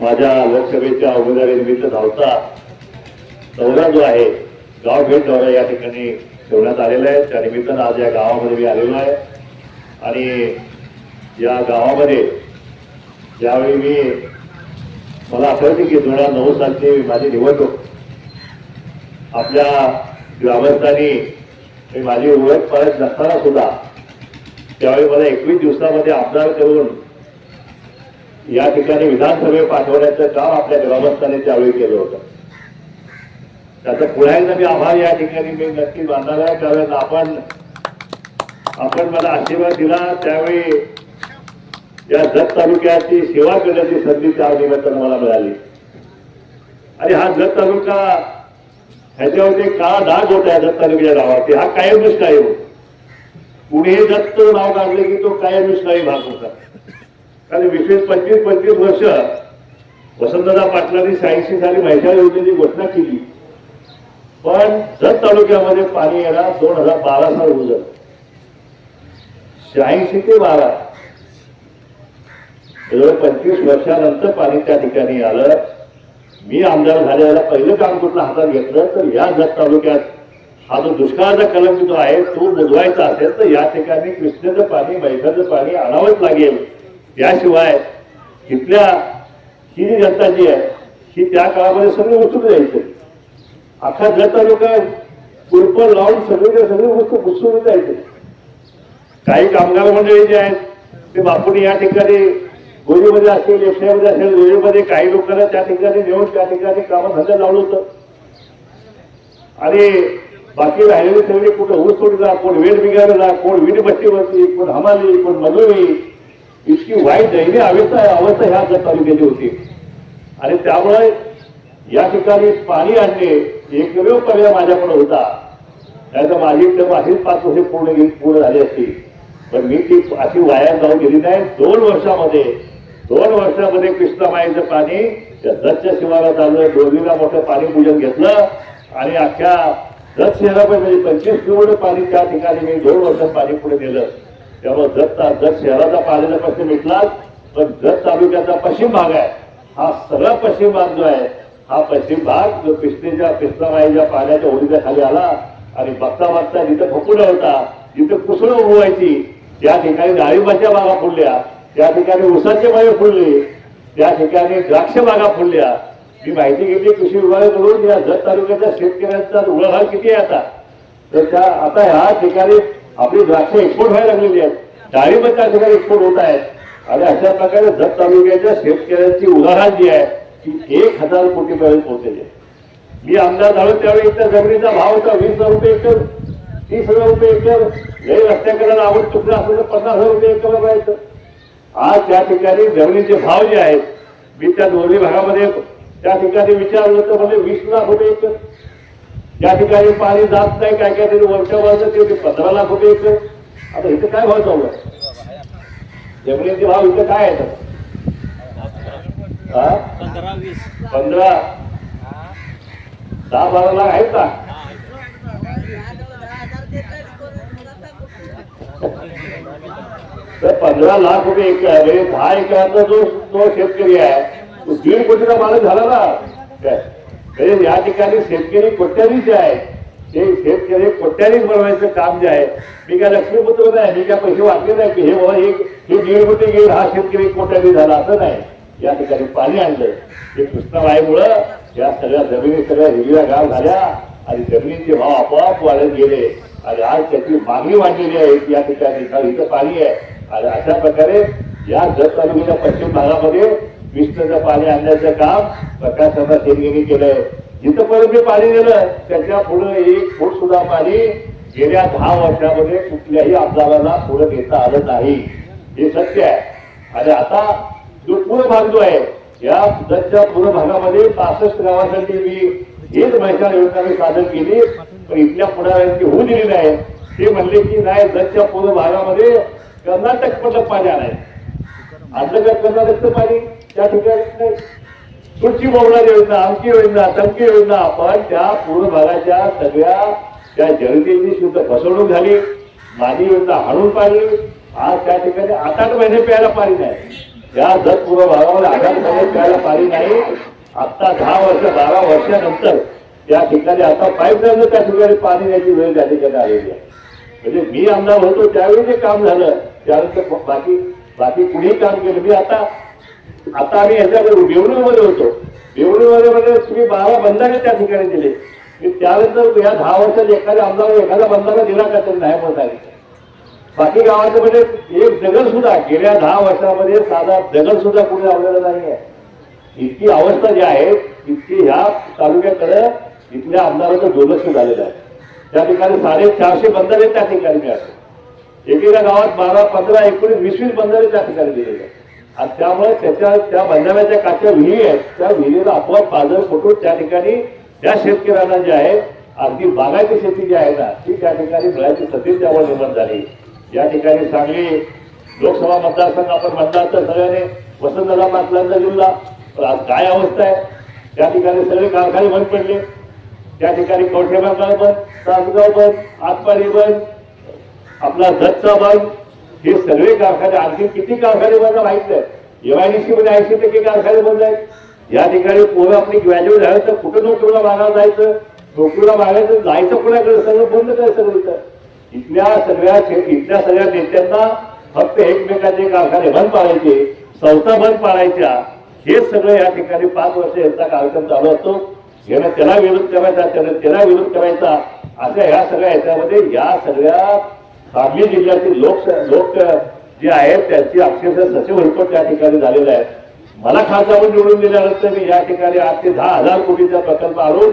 माझ्या लोकसभेच्या उमेदवारीनिमित्त धावता दौरा जो आहे गाव भेट दौरा या ठिकाणी ठेवण्यात आलेला आहे. त्या निमित्तानं आज या गावामध्ये मी आलेलो आहे. आणि या गावामध्ये ज्यावेळी मी मला आठवते की दोन हजार नऊ सालची माझी निवडणूक आपल्या ग्रामस्थांनी माझी ओळख परत नसताना सुद्धा त्यावेळी मला एकवीस दिवसामध्ये आमदार करून या ठिकाणी विधानसभेत पाठवण्याचं काम आपल्या ग्रामस्थांनी त्यावेळी केलं होतं. त्याचा पुन्हा एकदा मी आभार या ठिकाणी मी नक्की मानणार आहे. कारण आपण आपण मला आशीर्वाद दिला. त्यावेळी या जत तालुक्याची सेवा करण्याची संधी त्या निमित्तानं मला मिळाली. आणि हा जत तालुका ह्याच्यावरती काळा डाग होता या जत तालुक्याच्या गावात हा कायम दुष्काळी होता. पुणे दत्त नाव काढले की तो कायम दुष्काळी भाग होता. कारण विशेष पंचवीस पंचवीस वर्ष वसंतदादा पाटलांनी शहाऐंशी साली मैशाळ योजनेची घोषणा केली. पण जत तालुक्यामध्ये पाणी येणार दोन हजार बारा साल होऊन झालं. शहाऐंशी ते बारा. जवळ पंचवीस वर्षानंतर पाणी त्या ठिकाणी आलं. मी आमदार झाल्याला पहिलं काम कुठलं हातात घेतलं तर या जत तालुक्यात हा जो दुष्काळाचा कलम जो आहे तो बुजवायचा असेल तर या ठिकाणी कृष्णेचं पाणी मैसाचं पाणी आणावंच लागेल. याशिवाय इथल्या ही जी जनता जी आहे ही त्या काळामध्ये सगळे उचलून जायचे अख्खा जनता लोक कुरपण लावून सगळे सगळे वस्तू घुसून जायचे काही कामगार मंडळी जे आहेत ते बापूने या ठिकाणी गोळीमध्ये असेल एफआयमध्ये असेल गोळीमध्ये काही लोकांना त्या ठिकाणी नेऊन त्या ठिकाणी कामधंदा लावलं होतं. आणि बाकी राहिलेले सगळे कुठं ऊस तोडला कोण वेल बिघाडला कोण विडीपट्टीवरती कोण हमाली कोण मजुरी इतकी वाईट दयनीय अवस्था अवस्था ह्या जत तालुक्याची होती. आणि त्यामुळे या ठिकाणी पाणी आणणे एकमेव पर्याय माझ्याकडे होता. नाही तर माझी त्या अशीच पाच वर्षे पूर्ण गेली पूर्ण झाली असती. पण मी ती अशी वाया जाऊन गेली नाही. दोन वर्षामध्ये दोन वर्षामध्ये कृष्णामाईचं पाणी त्या जतच्या शिवारात आलं दोघीला मोठं पाणी पूजन घेतलं. आणि अख्ख्या जत शहरामध्ये म्हणजे पंचवीस किलोमीटर पाणी त्या ठिकाणी मी दोन वर्षात पाणी पुढे नेलं. त्यामुळे जत जत शहराचा पाहिलेला पश्चिम इथलाच पण जत तालुक्याचा पश्चिम भाग आहे. हा सगळा पश्चिम भाग जो आहे हा पश्चिम भाग जो पिस्तेच्या कृष्णाबाईच्या पाण्याच्या ओळीच्या खाली आला आणि बघता बघता जिथं फकुडा होता जिथं कुसळं उभवायची त्या ठिकाणी डाळिंबाच्या बागा फुडल्या त्या ठिकाणी ऊसाचे बागे फुडले त्या ठिकाणी द्राक्ष बागा फुडल्या मी माहिती घेतली कृषी विभागाकडून या जत तालुक्याच्या शेतकऱ्यांचा उलाढाल किती आहे आता? तर त्या आता ह्या ठिकाणी आपली द्राक्ष एक्सपोर्ट व्हायला लागलेली आहेत. डाळीबद्दल त्या ठिकाणी एक्सपोर्ट होत आहेत. आणि अशा प्रकारे जत तालुक्याच्या शेतकऱ्यांची उदाहरण जी आहे ती एक हजार कोटीपर्यंत पोहोचलेली आहे. मी आमदार झालो त्यावेळी इथल्या जमिनीचा भाव होता वीस हजार रुपये एकर तीस हजार रुपये एकर. लई रस्त्याकडे आवड तुकडा असलं तर पन्नास हजार रुपये एकर राहायचं आज त्या ठिकाणी जमिनीचे भाव जे आहेत मी त्या दोन्ही भागामध्ये त्या ठिकाणी विचारलं तर म्हणजे वीस लाख रुपये एकर. ज्या ठिकाणी पाणी जात नाही काय काय तरी वरच्या वरचं ते पंधरा लाख रुपये एकर. आता इथं काय भाव चालू आहे? जमिनीचे भाव इथं काय आहेत? हा? पंधरा दहा बारा लाख आहेत का? तर पंधरा लाख रुपये एकर म्हणजे दहा एकराचा जो जो शेतकरी आहे तो दीड कोटीचा मालक झाला ना. काय? म्हणजे या ठिकाणी शेतकरी कोट्याधीश जे आहे ते शेतकरी कोट्याधीश बनवायचं काम जे आहे मी काय लक्ष्मीपुत्र नाही मी काय पैसे वाटले नाही की हे बाबा एक हे दीड कोटी घेईल हा शेतकरी कोट्यानी झाला असं नाही. या ठिकाणी पाणी आणलं हे कृष्णाबाईमुळं या सगळ्या जमिनी सगळ्या हिरव्या गाव झाल्या आणि जमिनीचे भाव आपोआप वाढत गेले. आणि आज त्याची मागणी वाढलेली आहे या ठिकाणी कारण इथं पाणी आहे. आणि अशा प्रकारे या जत तालुक्याच्या पश्चिम भागामध्ये विष्णूचं पाणी आणण्याचं काम प्रकाश शर्मा केलं केलंय जिथंपर्यंत मी पाणी दिलं त्याच्या पुढे एक फूट सुद्धा पाणी गेल्या दहा वर्षामध्ये कुठल्याही आमदाराला पुढे घेता आलं नाही. हे सत्य आहे. आणि आता जो पूर्ण भाग जो आहे या जतच्या पूर्ण भागामध्ये पासष्ट गावासाठी मी हेच महिला योजना मी सादर केली पण इथल्या पुढाऱ्यांची होऊ दिली नाही. ते म्हणले की नाही जतच्या पूर्ण भागामध्ये कर्नाटक मधलं पाणी आणायचं. आणलं कर्नाटकचं पाणी त्या ठिकाणी तुळची बोगला योजना आमची योजना तमकी योजना पण त्या पूर्ण भागाच्या सगळ्या त्या जनतेची सुद्धा फसवणूक झाली. माझी योजना हाणून पाडली. आज त्या ठिकाणी आठ आठ महिने प्यायला पाणी नाही. या जत पूर्व भागामध्ये आठ आठ महिने प्यायला पाणी नाही. आता दहा वर्ष बारा वर्षानंतर त्या ठिकाणी आता पाईपलाईन त्या ठिकाणी पाणी द्यायची वेळ त्या ठिकाणी आलेली आहे. म्हणजे मी आमदार होतो त्यावेळी जे काम झालं त्यानंतर बाकी बाकी कुणीही काम केलं. मी आता आता आम्ही याच्याकडे बेवडूमध्ये होतो. बेवडूमध्ये म्हणजे तुम्ही बारा बंधारे त्या ठिकाणी दिले. त्यानंतर या दहा वर्षात एखाद्या आमदार एखादा बंधारा दिला का तरी नाही म्हणत बाकी गावाचं म्हणजे एक दगड सुद्धा गेल्या दहा वर्षामध्ये साधा दगड सुद्धा कुणी लावलेला नाही आहे. इतकी अवस्था जी आहे इतकी ह्या तालुक्याकडे इथल्या आमदाराचं दुर्लक्ष झालेलं आहे. त्या ठिकाणी साडेचारशे बंधारे त्या ठिकाणी मिळाले. एकेका गावात बारा पंधरा एकोणीस वीस वीस बंधारे त्या ठिकाणी दिलेले आहेत. आणि त्यामुळे त्याच्या त्या बंधाऱ्याच्या काच्या विहिरी आहेत. त्या विहिरीला आपोआप पाजर फुटून त्या ठिकाणी त्या शेतकऱ्यांना जे आहे अगदी बागायती शेती जी आहे ना ती त्या ठिकाणी मिळायची स्थिती त्यावर निर्माण झाली. या ठिकाणी सांगली लोकसभा मतदारसंघ आपण मतदार तर सगळ्याने वसंतदादा पाटलांचा जिल्हा. आज काय अवस्था आहे? त्या ठिकाणी सगळे कारखाने बंद पडले. त्या ठिकाणी कोठे बंद तासगाव बंद आतपाडी बंद आपला दत्तचा बंद हे सगळे कारखाने आणखी किती कारखाने बंद माहीत नाही. एमआयडीसी मध्ये ऐंशी टक्के कारखाने बंद आहेत. या ठिकाणी पोरं आपली ग्रॅज्युएट झालं तर कुठं नोकरीला मागायला जायचं? नोकरीला मागायचं जायचं कुणाकडे? सगळं बंद काय सगळं इथल्या सगळ्या इथल्या सगळ्या नेत्यांना फक्त एकमेकांचे कारखाने बंद पाडायचे संस्था बंद पाडायच्या हे सगळं या ठिकाणी पाच वर्ष यांचा कार्यक्रम चालू असतो. यानं त्याला विरोध करायचा त्यानं त्याला विरोध करायचा असं ह्या सगळ्या याच्यामध्ये या सगळ्या सांगली जिल्ह्यातील लोक लोक जे आहेत त्यांची अक्षरशः सचिव रिपोर्ट त्या ठिकाणी झालेला आहे मला खासदार निवडून दिल्यानंतर मी या ठिकाणी आठ ते दहा हजार कोटीचा प्रकल्प आणून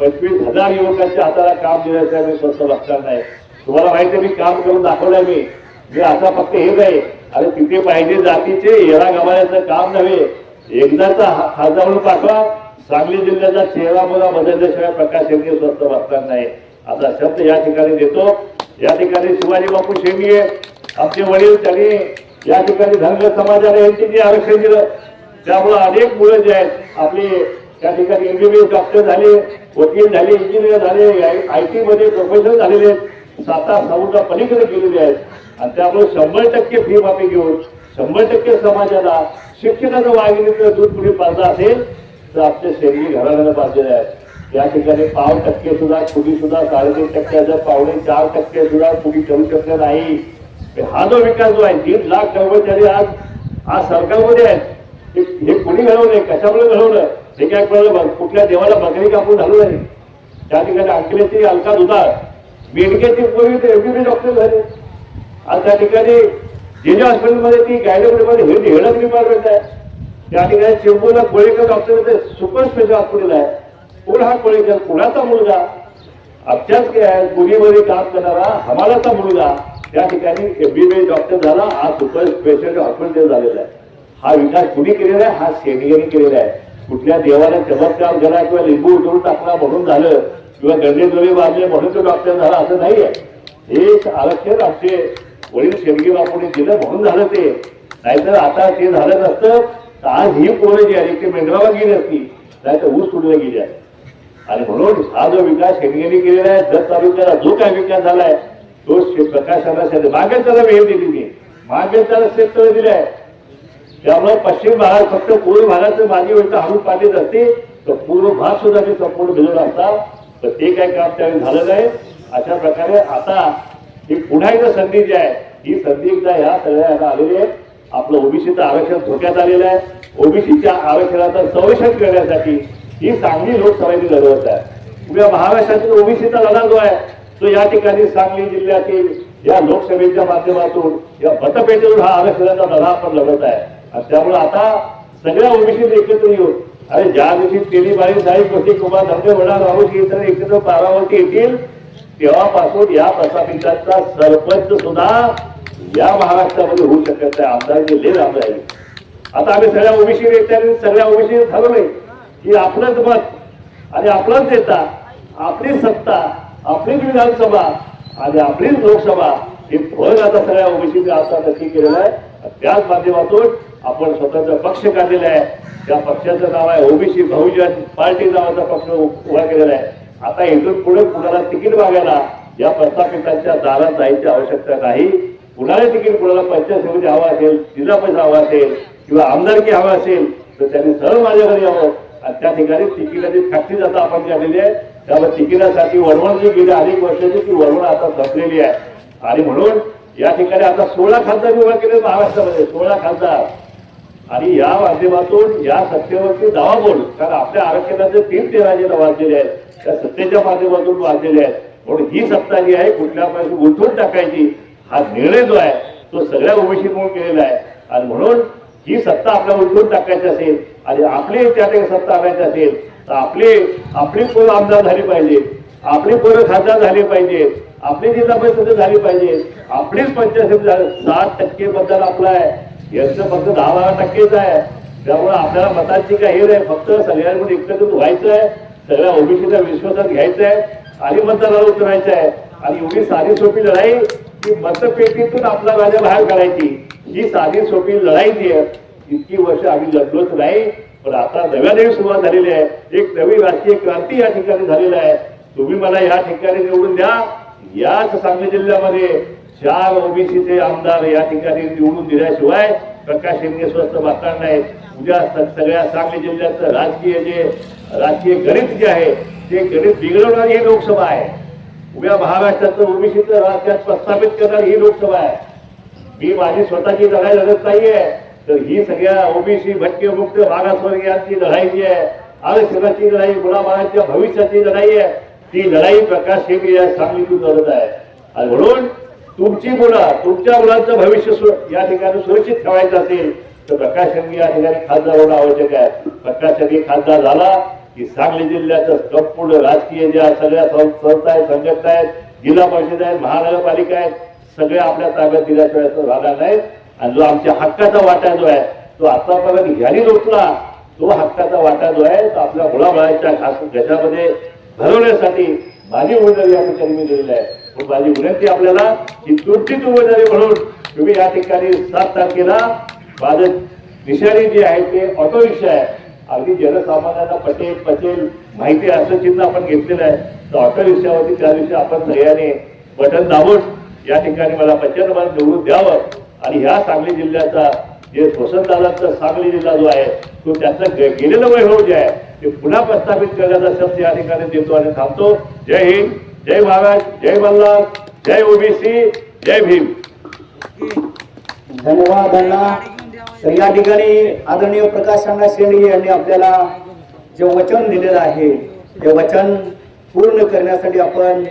पंचवीस हजार युवकांच्या हाताला काम दिल्याचं मी स्वस्त बघणार नाही तुम्हाला माहिती आहे मी काम करून दाखवलंय मी. मी असा फक्त हे नाही अरे तिथे पाहिजे जातीचे येरा गमाण्याचं काम नव्हे. एकदाचा हा- खासदार म्हणून पाठवा. सांगली जिल्ह्याचा चेहरा मुला बदलल्याशिवाय प्रकाश यांनी स्वस्त बसणार नाही. असा शब्द या ठिकाणी देतो. या ठिकाणी शिवाजी बापू शेंगे आमचे वडील त्यांनी या ठिकाणी धनगर समाजाने यांची जे आरक्षण दिलं त्यामुळं अनेक मुलं जे आहेत आपली त्या ठिकाणी एमबीबीएस डॉक्टर झाले वकील झाले इंजिनियर झाले आय टी मध्ये प्रोफेसर झालेले आहेत साता समुद्रा पलीकडे गेलेले आहेत. आणि त्यामुळे शंभर टक्के फी माफी घेऊन शंभर टक्के समाजाला शिक्षणाचं वागिणीचं दूध पुढे पाळलं असेल तर आपल्या शैली घराण्याला पाहिजे आहे या ठिकाणी पाव टक्के सुद्धा कुणी सुद्धा साडेतीन टक्क्याचं पावणे चार टक्के सुद्धा कुणी करू शकलं नाही. हा जो विकास जो आहे तीन लाख कर्मचारी आज आज सरकारमध्ये आहेत हे हे कुणी घडवलंय? कशामुळे घडवलं? हे काय कळलं कुठल्या देवाला बकरी कापून घालू नाही. त्या ठिकाणी अंकलेची अलका दुधाळ मेडिकेची पूर्वी ते एमबीबी डॉक्टर झाले. आज त्या ठिकाणी जे जे हॉस्पिटलमध्ये ती गायडोमध्ये हे हेडक डिपार्टमेंट आहे. त्या ठिकाणी चेंबूरला Kolikar doctor super special hospital आहे. कोण हा कोळीकर कुणाचा मुलगा अभ्यास काय आहे पुणेमध्ये काम करणारा हमालाचा मुलगा त्या ठिकाणी एमबीबीएस डॉक्टर झाला हा सुपर स्पेशल हॉस्पिटल झालेला आहे. हा विकास कुणी केलेला आहे? हा शेतकरी केलेला आहे. कुठल्या देवाला चमत्कार झाला किंवा लिंबू उतरून टाकला म्हणून झालं किंवा गंडे दोरे बांधले म्हणून तो डॉक्टर झाला असं नाहीये. हे आरक्षण आमचे वडील शेमगी बापूने दिलं म्हणून झालं ते. नाहीतर आता ते झालं नसतं तर आज ही पोरं जी आहे ते मेंढराला गेली असती. नाहीतर ऊस तुडल्या गेली आहे? आणि म्हणून हा जो विकास शेतकरी केलेला आहे जत तालुक्याला जो काय विकास झालाय तो शे- प्रकाशाला शेत मागे त्याला वेळ दिली मी मागे त्याला शेततळे दिले आहे त्यामुळे पश्चिम भागात फक्त पूर्व भागाचं मागे वेळ हळू पाठीत असते तर पूर्व भाग सुद्धा ते संपूर्ण भिजवला असता तर ते काय काम त्यावेळी झालं नाही. अशा प्रकारे आता ही पुन्हा एकदा संधी जी आहे ही संधी एकदा ह्या सगळ्या आलेली आहे. आपलं ओबीसीचं आरक्षण धोक्यात आलेलं आहे. ओबीसीच्या आरक्षणाचं संरक्षण करण्यासाठी ही सांगली लोकसभेची जरूरत आहे. उद्या महाराष्ट्रातील ओबीसीचा लढा जो आहे तो या ठिकाणी सांगली जिल्ह्यातील या लोकसभेच्या माध्यमातून या मतपेटीतून हा आरक्षणाचा लढा आपण लढत आहे. आणि त्यामुळे आता सगळ्या ओबीसी एकत्र येऊन अरे ज्या दिवशी तेली बारी साई कोटी कुमार धमके वडा राहुल इतर एकत्र बारावरती येतील तेव्हापासून या प्रस्थापितांचा सरपंच सुद्धा या महाराष्ट्रामध्ये होऊ शकत नाही. आमदार जे लांब आमदार आता आम्ही सगळ्या ओबीसी नेत्यांनी सगळ्या ओबीसी ठरवले की आपलंच मत आणि आपलाच नेता आपली सत्ता आपलीच विधानसभा आणि आपलीच लोकसभा हे फळ आता सगळ्या ओबीसीने आता नक्की केलेलं आहे. त्याच माध्यमातून आपण स्वतःचा पक्ष काढलेला आहे. त्या पक्षाचं नाव आहे ओबीसी बहुजन पार्टी नावाचा पक्ष उभा केलेला आहे. आता इथून पुढे कुणाला तिकीट मागायला या प्रस्थापितांच्या दारात जायची आवश्यकता नाही. कुणाला तिकीट कुणाला पंचायत समिती हवा असेल जिल्हा पैसा हवा असेल किंवा आमदारकी हवा असेल तर त्यांनी सरळ माझ्या घरी यावं त्या ठिकाणी तिकिटाची फॅक्टरी आता आपण झालेली आहे. त्यामुळे तिकिटासाठी वरवण जी गेली अनेक वर्षाची ती वरवण आता संपलेली आहे. आणि म्हणून या ठिकाणी आता सोळा खासदार उभा केले महाराष्ट्रामध्ये सोळा खासदार. आणि या माध्यमातून या सत्तेवरती दावा बोल कारण आपल्या आरक्षणाचे तीन ते राजे वाजलेले आहेत. त्या सत्तेच्या माध्यमातून वाजलेले आहेत. म्हणून ही सत्ता जी आहे कुठल्या पैसे गुंतवून टाकायची हा निर्णय जो आहे तो सगळ्या ओबीसी म्हणून केलेला आहे. आणि म्हणून ही सत्ता आपल्या उलटून टाकायची असेल आणि आपली त्या ठिकाणी सत्ता आणायची असेल तर आपली आपली पोरं आमदार झाली पाहिजे आपली पोरं खासदार झाली पाहिजे आपली जिल्हा परिषद झाली पाहिजे आपलीच पंचायत सात टक्के मतदान आपला आहे. यांचं फक्त दहा बारा टक्केच आहे. त्यामुळे आपल्याला मतांची काही हे नाही. फक्त सगळ्यांमध्ये एकत्रित व्हायचं आहे. सगळ्या ओबीसीचा विश्वासात घ्यायचं आहे आणि मतदानाला उतरायचं आहे. आणि एवढी साधी सोपी लढाई की मतपेटीतून आपला राजा बाहेर काढायची. ही साधी सोपी लढाई जी आहे इतकी वर्ष आम्ही लढलोच नाही पण आता नव्याने सुरुवात झालेली आहे. एक नवी राजकीय क्रांती या ठिकाणी झालेली आहे. तुम्ही मला या ठिकाणी निवडून द्या. याच सांगली जिल्ह्यामध्ये चार ओबीसीचे आमदार या ठिकाणी निवडून दिल्याशिवाय प्रकाश शिंदे स्वस्त बसणार नाही उद्या सगळ्या सांगली जिल्ह्याचं राजकीय जे राजकीय गणित जे आहे ते गणित बिघडवणारी ही लोकसभा आहे. उद्या महाराष्ट्राचं ओबीसीचं राज्यात प्रस्थापित करणारी ही लोकसभा आहे. मी माझी स्वतःची लढाई लढत नाहीये. तर ही सगळ्या ओबीसी भटके मुक्त मागासवर्गीयांची लढाई जी आहे आरक्षणाची लढाई मुलाबाळांच्या भविष्याची लढाई आहे ती लढाई प्रकाश हे या सांगलीतून लढत आहे. आणि म्हणून तुमची मुलं तुमच्या मुलांचं भविष्य या ठिकाणी सुरक्षित ठेवायचं असेल तर प्रकाश शेंगे या ठिकाणी खासदार होणं आवश्यक आहे. प्रकाश शेंगे खासदार झाला की सांगली जिल्ह्याचं संपूर्ण राजकीय ज्या सगळ्या संस्था आहेत संघटना आहेत जिल्हा परिषद आहेत महानगरपालिका आहेत सगळे आपल्या ताब्यात दिल्याशिवाय तो राहणार नाही. आणि जो आमच्या हक्काचा वाटा जो आहे तो आतापर्यंत ह्यानी रोखला तो हक्काचा वाटा जो आहे तो आपल्या मुलाबाळांच्या खास देशामध्ये भरवण्यासाठी माझी उमेदवारी या ठिकाणी मी दिलेली आहे. पण माझी विनंती आपल्याला की तुमचीच उमेदवारी म्हणून तुम्ही या ठिकाणी सात तारखेला माझं निशाणी जी आहे ते ऑटो रिक्षा आहे. अगदी जनसामान्यांना पटेल पटेल माहिती असं चिन्ह आपण घेतलेलं आहे. तर ऑटो रिक्षावरती त्या दिवशी आपण सगळ्यांनी बटन दाबून या ठिकाणी मला पंचायत निवडून द्यावं. आणि ह्या सांगली जिल्ह्याचा जे वसंतदादांचा सांगली जिल्हा जो आहे तो त्याचं गेलेलं वैभव जे आहे ते पुन्हा प्रस्थापित करण्याचा शब्द या ठिकाणी देतो आणि थांबतो. जय हिंद जय महाराज जय मल्हार जय ओबीसी जय भीम. धन्यवाद तर या ठिकाणी आदरणीय प्रकाश अण्णा शेंडगे यांनी आपल्याला जे वचन दिलेलं आहे ते वचन पूर्ण करण्यासाठी आपण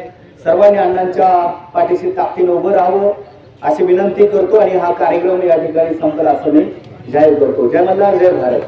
सर्वांनी अण्णांच्या पाठीशी ताकदीने उभं राहावं अशी विनंती करतो आणि हा कार्यक्रम या ठिकाणी संपल असं मी जाहीर करतो. जय मल्हार जय भारत.